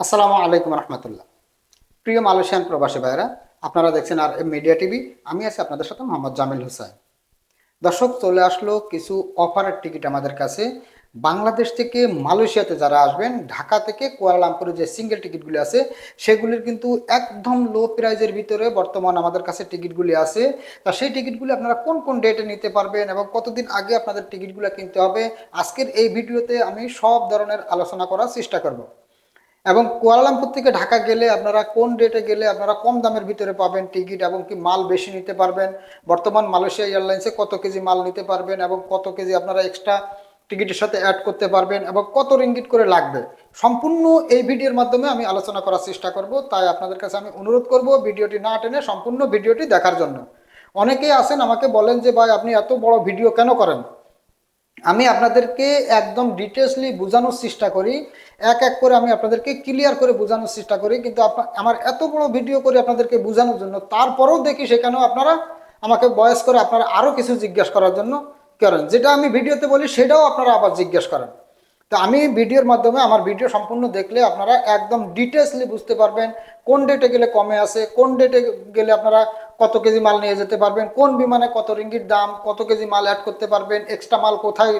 আসসালামু আলাইকুম রহমতুল্লাহ। প্রিয় মালয়েশিয়ান প্রবাসী ভাইরা আপনারা দেখছেন আর মিডিয়া টিভি, আমি আছি আপনাদের সাথে মোহাম্মদ জামিল হোসেন। দর্শক, চলে আসলো কিছু অফারের টিকিট আমাদের কাছে। বাংলাদেশ থেকে মালয়েশিয়াতে যারা আসবেন, ঢাকা থেকে কুয়ালালামপুরে যে সিঙ্গেল টিকিটগুলি আছে, সেগুলির কিন্তু একদম লো প্রাইজের ভিতরে বর্তমান আমাদের কাছে টিকিটগুলি আছে। তা সেই টিকিটগুলি আপনারা কোন কোন ডেটে নিতে পারবেন এবং কতদিন আগে আপনাদের টিকিটগুলো কিনতে হবে, আজকের এই ভিডিওতে আমি সব ধরনের আলোচনা করার চেষ্টা করব। এবং কুয়ালালামপুর থেকে ঢাকা গেলে আপনারা কোন ডেটে গেলে আপনারা কম দামের ভিতরে পাবেন টিকিট এবং কি মাল বেশি নিতে পারবেন? বর্তমান মালয়েশিয়া এয়ারলাইন্সে কত কেজি মাল নিতে পারবেন এবং কত কেজি আপনারা এক্সট্রা টিকিটের সাথে অ্যাড করতে পারবেন এবং কত রিঙ্গিট করে লাগবে? সম্পূর্ণ এই ভিডিওর মাধ্যমে আমি আলোচনা করার চেষ্টা করব, তাই আপনাদের কাছে আমি অনুরোধ করব ভিডিওটি না টেনে সম্পূর্ণ ভিডিওটি দেখার জন্য। অনেকেই আসেন আমাকে বলেন যে, ভাই, আপনি এত বড় ভিডিও কেন করেন? আমি আপনাদেরকে একদম ডিটেলসলি বোঝানোর চেষ্টা করি। এক এক করে আমি আপনাদেরকে ক্লিয়ার করে বোঝানোর চেষ্টা করি। কিন্তু আমার এত বড় ভিডিও করে আপনাদেরকে বোঝানোর জন্য, তারপরেও দেখি সেখানেও আপনারা আমাকে বয়স করে আপনারা আরও কিছু জিজ্ঞেস করার জন্য করেন। যেটা আমি ভিডিওতে বলি, সেটাও আপনারা আবার জিজ্ঞেস করেন। তো আমি ভিডিওর মাধ্যমে আমার ভিডিও সম্পূর্ণ দেখলে আপনারা একদম ডিটেলসলি বুঝতে পারবেন, কোন ডেটে গেলে কমে আসে, কোন ডেটে গেলে আপনারা কত কেজি মাল নিয়ে যেতে পারবেন, কোন বিমানে কত রিঙ্গির দাম, কত কেজি মাল অ্যাড করতে পারবেন এক্সট্রা মাল কোথায়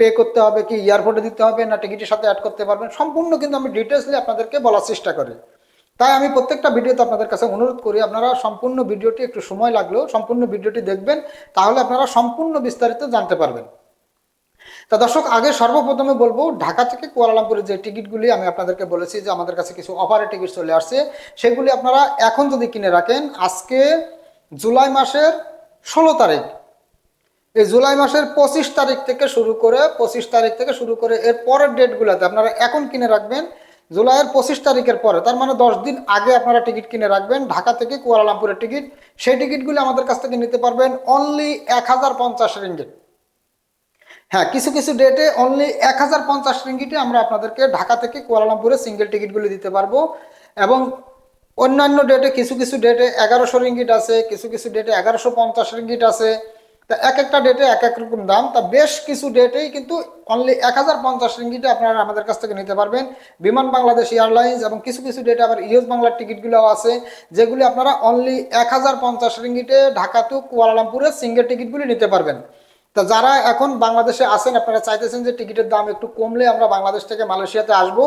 পে করতে হবে, কি এয়ারপোর্টে দিতে হবে না টিকিটের সাথে অ্যাড করতে পারবেন, সম্পূর্ণ কিন্তু আমি ডিটেলসলি আপনাদেরকে বলার চেষ্টা করি। তাই আমি প্রত্যেকটা ভিডিওতে আপনাদের কাছে অনুরোধ করি, আপনারা সম্পূর্ণ ভিডিওটি একটু সময় লাগলেও সম্পূর্ণ ভিডিওটি দেখবেন, তাহলে আপনারা সম্পূর্ণ বিস্তারিত জানতে পারবেন। তা দর্শক, আগে সর্বপ্রথমে বলব, ঢাকা থেকে কুয়ালালামপুরের যে টিকিটগুলি আমি আপনাদেরকে বলেছি যে আমাদের কাছে কিছু অফারের টিকিট চলে আসছে, সেগুলি আপনারা এখন যদি কিনে রাখেন, আজকে জুলাই মাসের ষোলো তারিখ। এই জুলাই মাসের পঁচিশ তারিখ থেকে শুরু করে, পঁচিশ তারিখ থেকে শুরু করে এর পরের ডেটগুলোতে আপনারা এখন কিনে রাখবেন, জুলাইয়ের পঁচিশ তারিখের পরে, তার মানে দশ দিন আগে আপনারা টিকিট কিনে রাখবেন, ঢাকা থেকে কুয়ালালামপুরের টিকিট, সেই টিকিটগুলি আমাদের কাছ থেকে নিতে পারবেন অনলি এক হাজার পঞ্চাশ রিঙ্গিট হ্যাঁ কিছু কিছু ডেটে অনলি এক হাজার পঞ্চাশ রিঙ্গিটে আমরা আপনাদেরকে ঢাকা থেকে কুয়ালালামপুরে সিঙ্গেল টিকিটগুলি দিতে পারব। এবং অন্যান্য ডেটে কিছু কিছু ডেটে এগারোশো রিঙ্গিট আছে, কিছু কিছু ডেটে এগারোশো পঞ্চাশ রিঙ্গিট আছে। তা এক একটা ডেটে এক এক রকম দাম। তা বেশ কিছু ডেটেই কিন্তু অনলি এক হাজার পঞ্চাশ রিঙ্গিটে আপনারা আমাদের কাছ থেকে নিতে পারবেন। বিমান বাংলাদেশ এয়ারলাইন্স এবং কিছু কিছু ডেটে আবার ইউএস বাংলার টিকিটগুলোও আছে, যেগুলি আপনারা অনলি এক হাজার পঞ্চাশ রিঙ্গিটে ঢাকা টু কুয়ালালামপুরের সিঙ্গেল টিকিটগুলি নিতে পারবেন। তা যারা এখন বাংলাদেশে আছেন, আপনারা চাইতেছেন যে টিকিটের দাম একটু কমলে আমরা বাংলাদেশ থেকে মালয়েশিয়াতে আসব।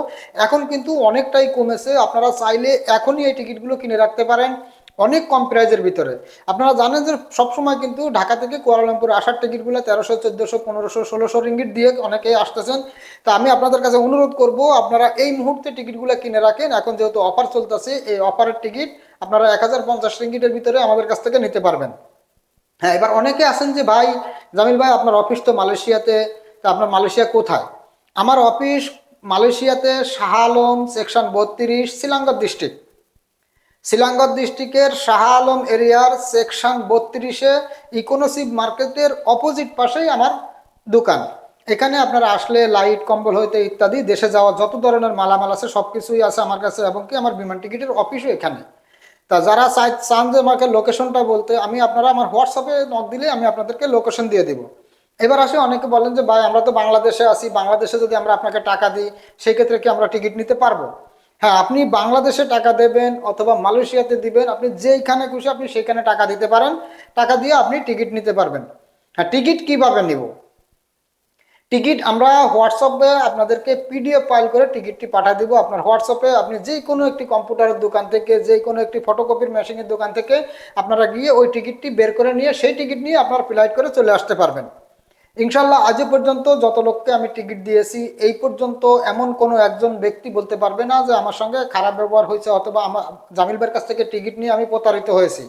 এখন কিন্তু অনেকটাই কমেছে। আপনারা চাইলে এখনই এই টিকিটগুলো কিনে রাখতে পারেন অনেক কম প্রাইজের ভিতরে। আপনারা জানেন যে সবসময় কিন্তু ঢাকা থেকে কুয়ালালামপুর আসার টিকিটগুলো তেরোশো, চোদ্দোশো, পনেরোশো, ষোলোশো রিঙ্গিট দিয়ে অনেকেই আসতেছেন। তা আমি আপনাদের কাছে অনুরোধ করব, আপনারা এই মুহূর্তে টিকিটগুলো কিনে রাখেন। এখন যেহেতু অফার চলতেছে, এই অফারের টিকিট আপনারা এক হাজার পঞ্চাশ রিঙ্গিটের ভিতরে আমাদের কাছ থেকে নিতে পারবেন। হ্যাঁ এবার অনেকে আছেন যে, ভাই, জামিল ভাই, আপনার অফিস তো মালয়েশিয়াতে, তা আপনার মালয়েশিয়া কোথায়? আমার অফিস মালয়েশিয়াতে শাহ আলম সেকশন বত্রিশ শিলাঙ্গর ডিস্ট্রিক্ট শিলাঙ্গর ডিস্ট্রিক্টের শাহ আলম এরিয়ার সেকশন বত্রিশে ইকোনসিভ মার্কেটের অপোজিট পাশেই আমার দোকান। এখানে আপনারা আসলে লাইট কম্বল হইতে ইত্যাদি, দেশে যাওয়া যত ধরনের মালামাল আছে সব কিছুই আছে আমার কাছে, এবং কি আমার বিমান টিকিটের অফিসও এখানে। তা যারা চাই চান যে আমাকে লোকেশনটা বলতে, আমি আপনারা আমার হোয়াটসঅ্যাপে নক দিলে আমি আপনাদেরকে লোকেশন দিয়ে দিব। এবার আসে অনেকে বলেন যে, ভাই, আমরা তো বাংলাদেশে আছি, বাংলাদেশে যদি আমরা আপনাকে টাকা দিই, সেই ক্ষেত্রে কি আমরা টিকিট নিতে পারব? হ্যাঁ আপনি বাংলাদেশে টাকা দেবেন অথবা মালয়েশিয়াতে দিবেন, আপনি যেইখানে খুশি আপনি সেইখানে টাকা দিতে পারেন। টাকা দিয়ে আপনি টিকিট নিতে পারবেন। হ্যাঁ টিকিট কীভাবে নিব? টিকিট আমরা হোয়াটসঅ্যাপে আপনাদেরকে পিডিএফ ফাইল করে টিকিটটি পাঠিয়ে দিব। আপনার হোয়াটসঅ্যাপে আপনি যে কোনো একটি কম্পিউটারের দোকান থেকে, যে কোনো একটি ফটোকপির মেশিনের দোকান থেকে আপনারা গিয়ে ওই টিকিটটি বের করে নিয়ে সেই টিকিট নিয়ে আপনার ফ্লাইট করে চলে আসতে পারবেন। ইনশাল্লাহ আজও পর্যন্ত যত লোককে আমি টিকিট দিয়েছি, এই পর্যন্ত এমন কোনো একজন ব্যক্তি বলতে পারবে না যে আমার সঙ্গে খারাপ ব্যবহার হয়েছে অথবা আমার, জামিল ভাইয়ের কাছ থেকে টিকিট নিয়ে আমি প্রতারিত হয়েছি।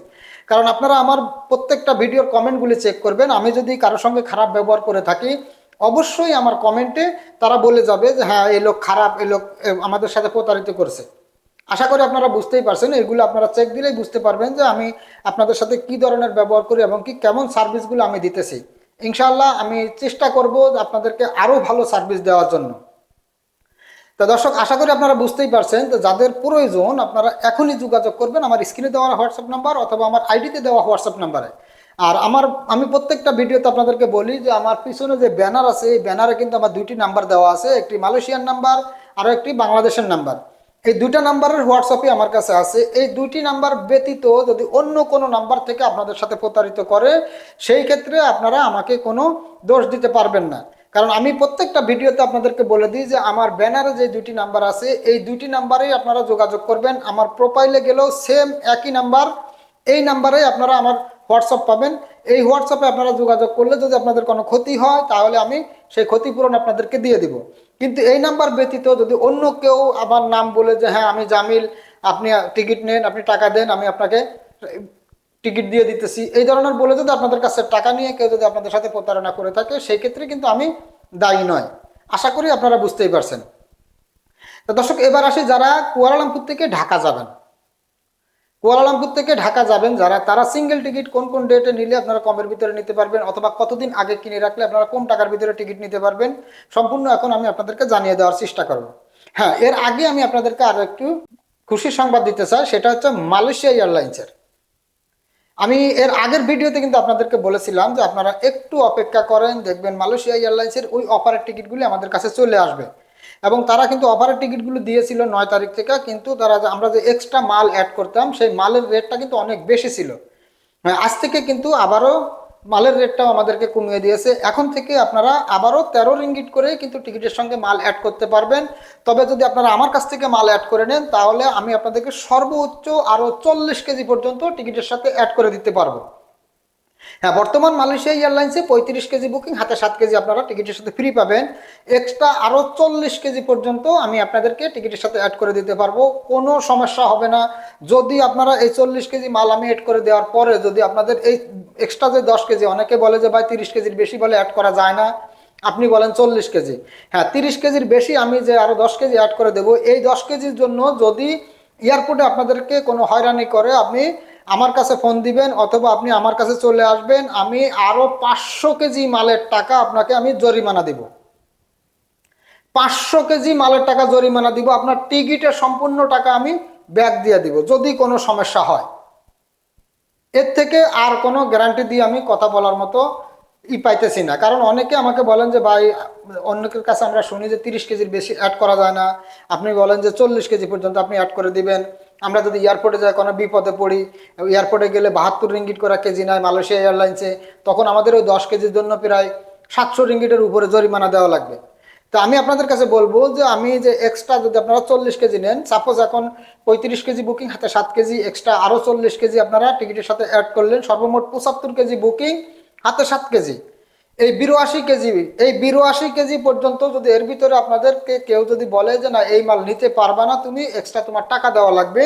কারণ আপনারা আমার প্রত্যেকটা ভিডিওর কমেন্টগুলি চেক করবেন। আমি যদি কারোর সঙ্গে খারাপ ব্যবহার করে থাকি অবশ্যই আমার কমেন্টে তারা বলে যাবে যে হ্যাঁ এই লোক খারাপ, এই লোক আমাদের সাথে প্রতারিত করছে। আশা করি আপনারা বুঝতেই পারছেন, এগুলো আপনারা চেক দিলেই বুঝতে পারবেন যে আমি আপনাদের সাথে কি ধরনের ব্যবহার করি এবং কি কেমন সার্ভিসগুলো আমি দিতেছি। ইনশাআল্লাহ আমি চেষ্টা করব আপনাদেরকে আরও ভালো সার্ভিস দেওয়ার জন্য। তা দর্শক, আশা করি আপনারা বুঝতেই পারছেন তো যাদের প্রয়োজন আপনারা এখনই যোগাযোগ করবেন আমার স্ক্রিনে দেওয়া হোয়াটসঅ্যাপ নাম্বার অথবা আমার আইডিতে দেওয়া হোয়াটসঅ্যাপ নাম্বারে। আর আমার, আমি প্রত্যেকটা ভিডিওতে আপনাদেরকে বলি যে আমার পিছনে যে ব্যানার আছে, এই ব্যানারে কিন্তু আমার দুইটি নাম্বার দেওয়া আছে, একটি মালয়েশিয়ান নাম্বার আর একটি বাংলাদেশের নাম্বার। এই দুইটা নাম্বারের হোয়াটসঅ্যাপই আমার কাছে আছে। এই দুইটি নাম্বার ব্যতীত যদি অন্য কোনো নাম্বার থেকে আপনাদের সাথে প্রতারিত করে, সেই ক্ষেত্রে আপনারা আমাকে কোনো দোষ দিতে পারবেন না। কারণ আমি প্রত্যেকটা ভিডিওতে আপনাদেরকে বলে দিই যে আমার ব্যানারে যে দুইটি নাম্বার আছে, এই দুইটি নাম্বারেই আপনারা যোগাযোগ করবেন। আমার প্রোফাইলে গেলেও সেম একই নাম্বার। এই নাম্বারেই আপনারা আমার হোয়াটসঅ্যাপ পাবেন। এই হোয়াটসঅ্যাপে আপনারা যোগাযোগ করলে যদি আপনাদের কোনো ক্ষতি হয়, তাহলে আমি সেই ক্ষতিপূরণ আপনাদেরকে দিয়ে দিব। কিন্তু এই নাম্বার ব্যতীত যদি অন্য কেউ আমার নাম বলে যে হ্যাঁ আমি জামিল, আপনি টিকিট নেন, আপনি টাকা দেন, আমি আপনাকে টিকিট দিয়ে দিতেছি। এই ধরনের বলে যদি আপনাদের কাছে টাকা নিয়ে কেউ যদি আপনাদের সাথে প্রতারণা করে থাকে, সেই ক্ষেত্রে কিন্তু আমি দায়ী নয়। আশা করি আপনারা বুঝতেই পারছেন। তো দর্শক, এবার আসি যারা কুয়ালালামপুর থেকে ঢাকা যাবেন। কুয়ালালামপুর থেকে ঢাকা যাবেন যারা, তারা সিঙ্গেল টিকিট কোন কোন ডেটে নিলে আপনারা কমের ভিতরে নিতে পারবেন, অথবা কতদিন আগে কিনে রাখলে আপনারা কম টাকার ভিতরে টিকিট নিতে পারবেন, সম্পূর্ণ এখন আমি আপনাদেরকে জানিয়ে দেওয়ার চেষ্টা করব। হ্যাঁ এর আগে আমি আপনাদেরকে আরও একটু খুশির সংবাদ দিতে চাই, সেটা হচ্ছে মালয়েশিয়া এয়ারলাইন্সের আমি এর আগের ভিডিওতে কিন্তু আপনাদেরকে বলেছিলাম যে আপনারা একটু অপেক্ষা করেন, দেখবেন মালয়েশিয়া এয়ারলাইন্সের ওই অফারের টিকিটগুলি আমাদের কাছে চলে আসবে। এবং তারা কিন্তু অফারের টিকিটগুলো দিয়েছিল নয় তারিখ থেকে কিন্তু তারা আমরা যে এক্সট্রা মাল অ্যাড করতাম সেই মালের রেটটা কিন্তু অনেক বেশি ছিল। হ্যাঁ, আজ থেকে কিন্তু আবারও মালের রেটটাও আমাদেরকে কমিয়ে দিয়েছে। এখন থেকে আপনারা আবারও তেরো রিঙ্গিট করে কিন্তু টিকিটের সঙ্গে মাল অ্যাড করতে পারবেন। তবে যদি আপনারা আমার কাছ থেকে মাল অ্যাড করে নেন তাহলে আমি আপনাদেরকে সর্বোচ্চ আরও চল্লিশ কেজি পর্যন্ত টিকিটের সাথে অ্যাড করে দিতে পারব। হ্যাঁ বর্তমান মালয়েশিয়া এয়ারলাইন্সে পঁয়ত্রিশ কেজি বুকিং, হাতে সাত কেজি আপনারা টিকিটের সাথে ফ্রি পাবেন। এক্সট্রা আরও চল্লিশ কেজি পর্যন্ত আমি আপনাদেরকে টিকিটের সাথে অ্যাড করে দিতে পারব, কোনো সমস্যা হবে না। যদি আপনারা এই চল্লিশ কেজি মাল আমি অ্যাড করে দেওয়ার পরে যদি আপনাদের এই এক্সট্রা যে দশ কেজি, অনেকে বলে যে ভাই তিরিশ কেজির বেশি বলে অ্যাড করা যায় না। আপনি বলেন চল্লিশ কেজি। হ্যাঁ তিরিশ কেজির বেশি আমি যে আরও দশ কেজি অ্যাড করে দেবো, এই দশ কেজির জন্য যদি এয়ারপোর্টে আপনাদেরকে কোনো হয়রানি করে, আপনি আমার কাছে ফোন দিবেন অথবা আপনি আমার কাছে চলে আসবেন, আমি আরও পাঁচশো কেজি মালের টাকা আপনাকে আমি জরিমানা দিব। পাঁচশো কেজি মালের টাকা জরিমানা দিব, আপনার টিকিটের সম্পূর্ণ টাকা আমি ব্যাক দিয়ে দিব, যদি কোনো সমস্যা হয়। এর থেকে আর কোনো গ্যারান্টি দিয়ে আমি কথা বলার মতো ই পাইতেছি না। কারণ অনেকে আমাকে বলেন যে, ভাই অনেকের কাছে আমরা শুনি যে তিরিশ কেজির বেশি অ্যাড করা যায় না। আপনি বলেন যে, চল্লিশ কেজি পর্যন্ত আপনি অ্যাড করে দিবেন। আমরা যদি এয়ারপোর্টে যাই, কোনো বিপদে পড়ি এয়ারপোর্টে গেলে বাহাত্তর রিঙ্গিট করে কেজি নেয় মালয়েশিয়া এয়ারলাইন্সে, তখন আমাদের ওই দশ কেজির জন্য প্রায় সাতশো রিঙ্গিটের উপরে জরিমানা দেওয়া লাগবে। তো আমি আপনাদের কাছে বলব যে, আমি যে এক্সট্রা যদি আপনারা চল্লিশ কেজি নেন সাপোজ এখন পঁয়ত্রিশ কেজি বুকিং হাতে সাত কেজি এক্সট্রা আরও চল্লিশ কেজি আপনারা টিকিটের সাথে অ্যাড করলেন, সর্বমোট পঁচাত্তর কেজি বুকিং হাতে সাত কেজি। এই বিরাশি কেজি, এই বিরাশি কেজি পর্যন্ত যদি এর ভিতরে আপনাদেরকে কেউ যদি বলে যে না, এই মাল নিতে পারবা না, তুমি এক্সট্রা তোমার টাকা দেওয়া লাগবে।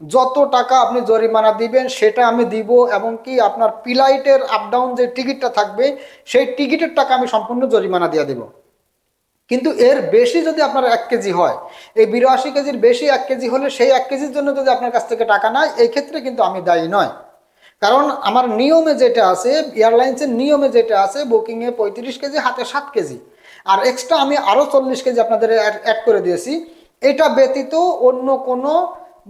যত টাকা আপনি জরিমানা দিবেন, সেটা আমি দিব এবং কি আপনার পিলাইটের আপ ডাউন যে টিকিটটা থাকবে, সেই টিকিটের টাকা আমি সম্পূর্ণ জরিমানা দিয়ে দেবো। কিন্তু এর বেশি যদি আপনার এক কেজি হয়, এই বিরাশি কেজির বেশি এক কেজি হলে সেই এক কেজির জন্য যদি আপনার কাছ থেকে টাকা নেয় এই ক্ষেত্রে কিন্তু আমি দায়ী নয়। কারণ আমার নিয়মে যেটা আছে এয়ারলাইন্সের নিয়মে যেটা আছে বুকিংয়ে পঁয়ত্রিশ কেজি, হাতে সাত কেজি। আর এক্সট্রা আমি আরও চল্লিশ কেজি আপনাদের অ্যাড করে দিয়েছি। এটা ব্যতীত অন্য কোনো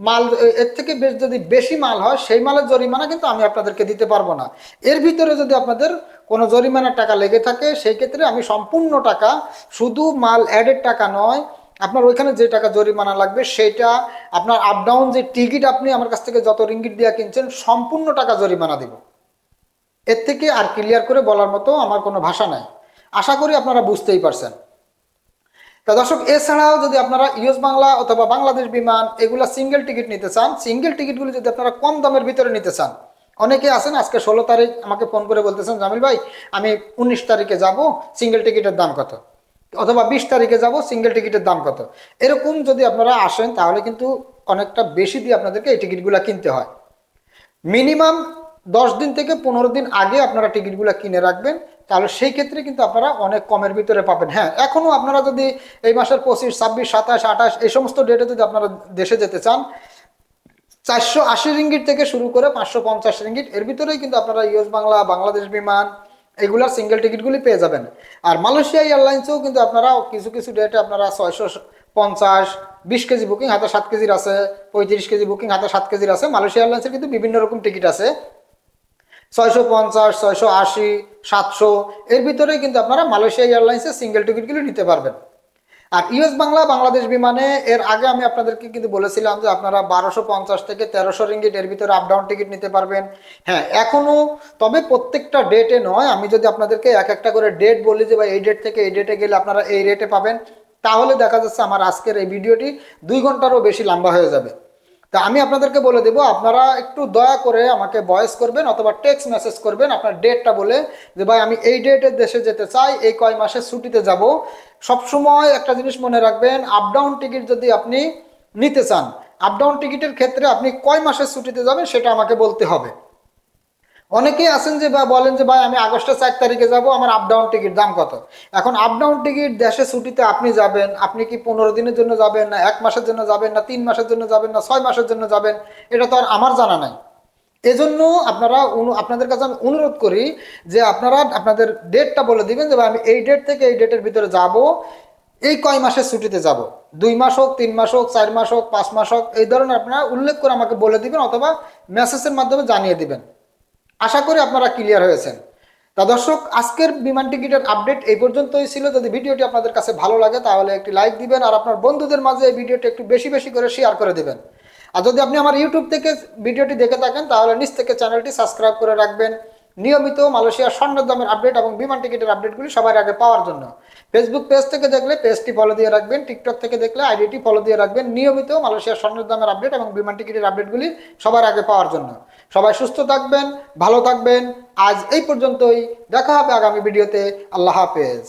মাল এর থেকে বেশ যদি বেশি মাল হয়, সেই মালের জরিমানা কিন্তু আমি আপনাদেরকে দিতে পারব না। এর ভিতরে যদি আপনাদের কোনো জরিমানার টাকা লেগে থাকে, সেই ক্ষেত্রে আমি সম্পূর্ণ টাকা শুধু মাল অ্যাডের টাকা নয় আপনার ওইখানে যে টাকা জরিমানা লাগবে সেটা আপনার আপ ডাউন যে টিকিট আপনি আমার কাছ থেকে যত রিঙ্গিট দিয়ে কিনছেন, সম্পূর্ণ টাকা জরিমানা দিব। এর থেকে আর ক্লিয়ার করে বলার মতো আমার কোনো ভাষা নাই। আশা করি আপনারা বুঝতেই পারছেন। তা দর্শক, এছাড়াও যদি আপনারা ইউএস বাংলা অথবা বাংলাদেশ বিমান এগুলো সিঙ্গেল টিকিট নিতে চান সিঙ্গেল টিকিটগুলো যদি আপনারা কম দামের ভিতরে নিতে চান, অনেকে আছেন আজকে ষোলো তারিখ আমাকে ফোন করে বলতেছেন, জামিল ভাই, আমি উনিশ তারিখে যাব সিঙ্গেল টিকিটের দাম কত? অথবা বিশ তারিখে যাব সিঙ্গেল টিকিটের দাম কত? এরকম যদি আপনারা আসেন, তাহলে কিন্তু অনেকটা বেশি দিয়ে আপনাদেরকে এই টিকিটগুলো কিনতে হয়। মিনিমাম দশ দিন থেকে পনেরো দিন আগে আপনারা টিকিটগুলো কিনে রাখবেন, তাহলে সেই ক্ষেত্রে কিন্তু আপনারা অনেক কমের ভিতরে পাবেন। হ্যাঁ এখনও আপনারা যদি এই মাসের পঁচিশ, ছাব্বিশ, সাতাশ, আঠাশ, এই সমস্ত ডেটে যদি আপনারা দেশে যেতে চান, চারশো আশি রিঙ্গিট থেকে শুরু করে পাঁচশো পঞ্চাশ রিঙ্গিট, এর ভিতরেই কিন্তু আপনারা ইউএস বাংলা, বাংলাদেশ বিমান এগুলার সিঙ্গেল টিকিটগুলি পেয়ে যাবেন। আর মালয়েশিয়া এয়ারলাইন্সেও কিন্তু আপনারা কিছু কিছু ডেটে আপনারা ছয়শো পঞ্চাশ, বিশ কেজি বুকিং হাতে সাত কেজির আছে, পঁয়ত্রিশ কেজি বুকিং হাতে সাত কেজির আছে। মালয়েশিয়া এয়ারলাইন্সের কিন্তু বিভিন্ন রকম টিকিট আছে। ছয়শো পঞ্চাশ, ছয়শো আশি, সাতশো, এর ভিতরে কিন্তু আপনারা মালয়েশিয়া এয়ারলাইন্সের সিঙ্গেল টিকিটগুলি নিতে পারবেন। আর ইউএস বাংলা বাংলাদেশ বিমানে এর আগে আমি আপনাদেরকে কিন্তু বলেছিলাম যে আপনারা বারোশো পঞ্চাশ থেকে তেরোশো রিঙ্গিট এর ভিতরে আপ ডাউন টিকিট নিতে পারবেন। হ্যাঁ এখনও তবে প্রত্যেকটা ডেটে নয়। আমি যদি আপনাদেরকে এক একটা করে ডেট বলি যে ভাই এই ডেট থেকে এই ডেটে গেলে আপনারা এই রেটে পাবেন, তাহলে দেখা যাচ্ছে আমার আজকের এই ভিডিওটি দুই ঘন্টারও বেশি লম্বা হয়ে যাবে। তা আমি আপনাদেরকে বলে দেবো, আপনারা একটু দয়া করে আমাকে ভয়েস করবেন অথবা টেক্সট মেসেজ করবেন, আপনার ডেটটা বলে যে ভাই আমি এই ডেটের দেশে যেতে চাই, এই কয় মাসে ছুটিতে যাব। সবসময় একটা জিনিস মনে রাখবেন আপ ডাউন টিকিট যদি আপনি নিতে চান আপ ডাউন টিকিটের ক্ষেত্রে আপনি কয় মাসের ছুটিতে যাবেন সেটা আমাকে বলতে হবে। অনেকেই আছেন যে বা বলেন যে, ভাই, আমি আগস্টের চার তারিখে যাব, আমার আপ ডাউন টিকিট দাম কত? এখন আপ ডাউন টিকিট দেশে ছুটিতে আপনি যাবেন, আপনি কি পনেরো দিনের জন্য যাবেন, না এক মাসের জন্য যাবেন, না তিন মাসের জন্য যাবেন, না ছয় মাসের জন্য যাবেন, এটা তো আর আমার জানা নাই। এজন্য আপনারা আপনাদের কাছে আমি অনুরোধ করি যে আপনারা আপনাদের ডেটটা বলে দিবেন যে আমি এই ডেট থেকে এই ডেটের ভিতরে যাব, এই কয় মাসের ছুটিতে যাব। দুই মাস হোক, তিন মাস হোক, চার মাস হোক, পাঁচ মাস হোক, এই ধরনের আপনারা উল্লেখ করে আমাকে বলে দিবেন অথবা মেসেজের মাধ্যমে জানিয়ে দিবেন। আশা করি আপনারা ক্লিয়ার হয়েছেন। তা দর্শক, আজকের বিমান টিকিটের আপডেট এই পর্যন্তই ছিল। যদি ভিডিওটি আপনাদের কাছে ভালো লাগে, তাহলে একটি লাইক দিবেন আর আপনার বন্ধুদের মাঝে এই ভিডিওটি একটু বেশি বেশি করে শেয়ার করে দেবেন। আর যদি আপনি আমার ইউটিউব থেকে ভিডিওটি দেখে থাকেন, তাহলে নিচ থেকে চ্যানেলটি সাবস্ক্রাইব করে রাখবেন। নিয়মিত মালয়েশিয়ার স্বর্ণের দামের আপডেট এবং বিমান টিকিটের আপডেটগুলি সবার আগে পাওয়ার জন্য। ফেসবুক পেজ থেকে দেখলে পেজটি ফলো দিয়ে রাখবেন টিকটক থেকে দেখলে আইডিটি ফলো দিয়ে রাখবেন। নিয়মিত মালয়েশিয়ার স্বর্ণের দামের আপডেট এবং বিমান টিকিটের আপডেটগুলি সবার আগে পাওয়ার জন্য। সবাই সুস্থ থাকবেন, ভালো থাকবেন। আজ এই পর্যন্তই। দেখা হবে আগামী ভিডিওতে আল্লাহ হাফেজ।